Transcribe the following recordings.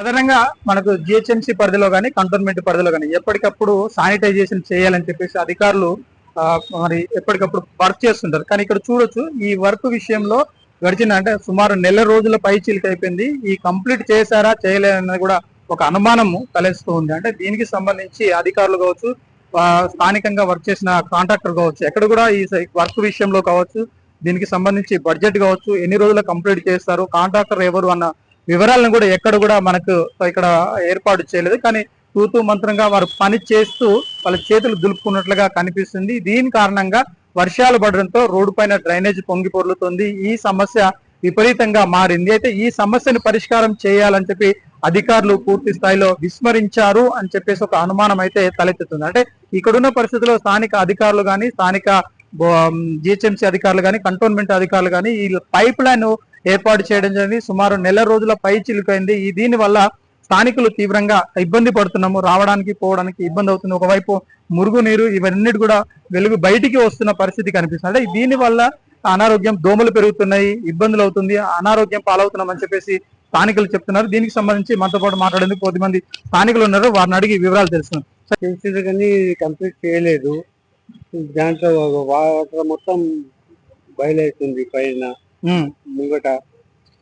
సాధారణంగా మనకు జిహెచ్ఎంసీ పరిధిలో కానీ కంటోన్మెంట్ పరిధిలో కానీ ఎప్పటికప్పుడు శానిటైజేషన్ చేయాలని చెప్పేసి అధికారులు మరి ఎప్పటికప్పుడు వర్క్ చేస్తుంటారు. కానీ ఇక్కడ చూడొచ్చు ఈ వర్క్ విషయంలో గడిచిన అంటే సుమారు నెల రోజుల పై చిలిక అయిపోయింది. ఈ కంప్లీట్ చేశారా చేయలేదన్నది కూడా ఒక అనుమానము తలెస్తూ ఉంది. అంటే దీనికి సంబంధించి అధికారులు కావచ్చు స్థానికంగా వర్క్ చేసిన కాంట్రాక్టర్ కావచ్చు ఎక్కడ కూడా ఈ వర్క్ విషయంలో కావచ్చు దీనికి సంబంధించి బడ్జెట్ కావచ్చు ఎన్ని రోజులు కంప్లీట్ చేస్తారు కాంట్రాక్టర్ ఎవరు అన్న వివరాలను కూడా ఎక్కడ కూడా మనకు ఇక్కడ ఏర్పాటు చేయలేదు. కానీ తూతూ మంత్రంగా వారు పని చేస్తూ వాళ్ళ చేతులు దులుపుకున్నట్లుగా కనిపిస్తుంది. దీని కారణంగా వర్షాలు పడడంతో రోడ్డు పైన డ్రైనేజ్ పొంగి పొర్లుతుంది. ఈ సమస్య విపరీతంగా మారింది. అయితే ఈ సమస్యను పరిష్కారం చేయాలని చెప్పి అధికారులు పూర్తి స్థాయిలో విస్మరించారు అని చెప్పేసి ఒక అనుమానం అయితే తలెత్తుతుంది. అంటే ఇక్కడున్న పరిస్థితుల్లో స్థానిక అధికారులు కానీ స్థానిక జిహెచ్ఎంసీ అధికారులు కానీ కంటోన్మెంట్ అధికారులు కానీ ఈ పైప్ లైన్ ఏర్పాటు చేయడం జరిగింది. సుమారు నెల రోజుల పై చిలుకైంది. ఈ దీని వల్ల స్థానికులు తీవ్రంగా ఇబ్బంది పడుతున్నాము. రావడానికి పోవడానికి ఇబ్బంది అవుతుంది. ఒకవైపు మురుగునీరు ఇవన్నీ కూడా వెలుగు బయటికి వస్తున్న పరిస్థితి కనిపిస్తుంది. అంటే దీని వల్ల అనారోగ్యం దోమలు పెరుగుతున్నాయి ఇబ్బందులు అవుతుంది అనారోగ్యం పాలవుతున్నాం అని చెప్పేసి స్థానికులు చెప్తున్నారు. దీనికి సంబంధించి మనతో పాటు మాట్లాడేందుకు కొద్దిమంది స్థానికులు ఉన్నారు. వారిని అడిగి వివరాలు తెలుసుకున్నాం కానీ కంప్లీట్ చేయలేదు. దాంట్లో వాటర్ మొత్తం బయలవుతుంది పైన. ముంగట.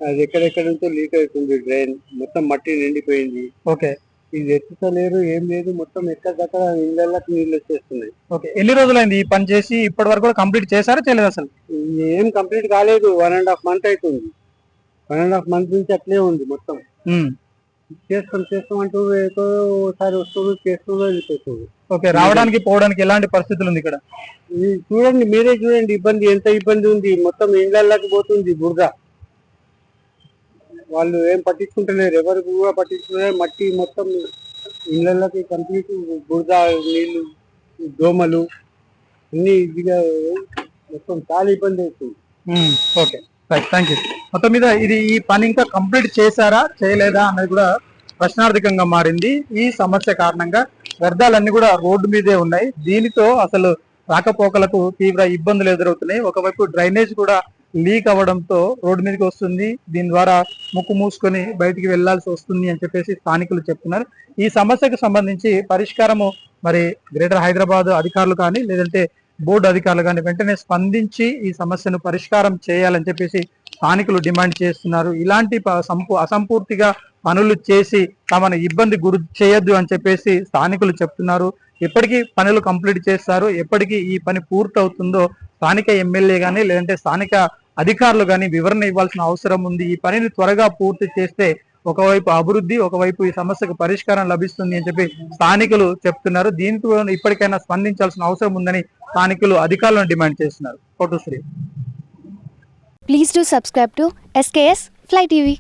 అది ఎక్కడెక్కడ నుంచో లీక్ అవుతుంది డ్రైన్ మొత్తం మట్టి నిండిపోయింది. ఓకే. ఇది ఎత్తుతలేరు ఏం లేదు. మొత్తం ఎక్కడికక్కడ ఇళ్ళకి నీళ్ళు వచ్చేస్తున్నాయి. ఓకే. ఎన్ని రోజులైంది ఈ పని చేసి? ఇప్పటి వరకు కూడా కంప్లీట్ చేశారా చేయలేదు అసలు? ఏం కంప్లీట్ కాలేదు. వన్ అండ్ హాఫ్ మంత్ అవుతుంది వన్ అండ్ హాఫ్ మంత్ నుంచి అట్లే ఉంది మొత్తం. చేస్తాం చేస్తాం అంటూ ఒకసారి వస్తుంది చేస్తుందో వెళ్ళిపోతుంది ఓకే రావడానికి పోవడానికి ఎలాంటి పరిస్థితులు ఉంది ఇక్కడ? చూడండి మీరే చూడండి ఇబ్బంది ఎంత ఇబ్బంది ఉంది. మొత్తం ఇళ్ళకి పోతుంది బురద. వాళ్ళు ఏం పట్టించుకుంటలేరు ఎవరు కూడా పట్టించుకున్నారు మట్టి మొత్తం ఇళ్ళకి కంప్లీట్ బురద నీళ్ళు దోమలు అన్ని ఇదిగా మొత్తం చాలా ఇబ్బంది అవుతుంది. ఓకే. థ్యాంక్ యూ మొత్తం మీద ఇది ఈ పని ఇంకా కంప్లీట్ చేశారా చేయలేదా అన్నది కూడా ప్రశ్నార్థకంగా మారింది. ఈ సమస్య కారణంగా వ్యర్థాలన్నీ కూడా రోడ్డు మీదే ఉన్నాయి. దీనితో అసలు రాకపోకలకు తీవ్ర ఇబ్బందులు ఎదురవుతున్నాయి. ఒకవైపు డ్రైనేజ్ కూడా లీక్ అవ్వడంతో రోడ్డు మీదకి వస్తుంది. దీని ద్వారా ముక్కు మూసుకొని బయటికి వెళ్ళాల్సి వస్తుంది అని చెప్పేసి స్థానికులు చెప్తున్నారు. ఈ సమస్యకు సంబంధించి పరిష్కారము మరి గ్రేటర్ హైదరాబాద్ అధికారులు కానీ లేదంటే బోర్డు అధికారులు కానీ వెంటనే స్పందించి ఈ సమస్యను పరిష్కారం చేయాలని చెప్పేసి స్థానికులు డిమాండ్ చేస్తున్నారు. ఇలాంటి ప- సంపూ అసంపూర్తిగా పనులు చేసి తమను ఇబ్బంది గురి చేయొద్దు అని చెప్పేసి స్థానికులు చెప్తున్నారు. ఎప్పటికీ పనులు కంప్లీట్ చేస్తారు. ఎప్పటికీ ఈ పని పూర్తవుతుందో స్థానిక ఎమ్మెల్యే కానీ లేదంటే స్థానిక అధికారులు కానీ వివరణ ఇవ్వాల్సిన అవసరం ఉంది. ఈ పనిని త్వరగా పూర్తి చేస్తే ఒకవైపు అభివృద్ధి ఒకవైపు ఈ సమస్యకు పరిష్కారం లభిస్తుంది అని చెప్పి స్థానికులు చెప్తున్నారు. దీంతో ఇప్పటికైనా స్పందించాల్సిన అవసరం ఉందని స్థానికులు అధికారులను డిమాండ్ చేస్తున్నారు. ఫోటోశ్రీ please do subscribe to SKS fly TV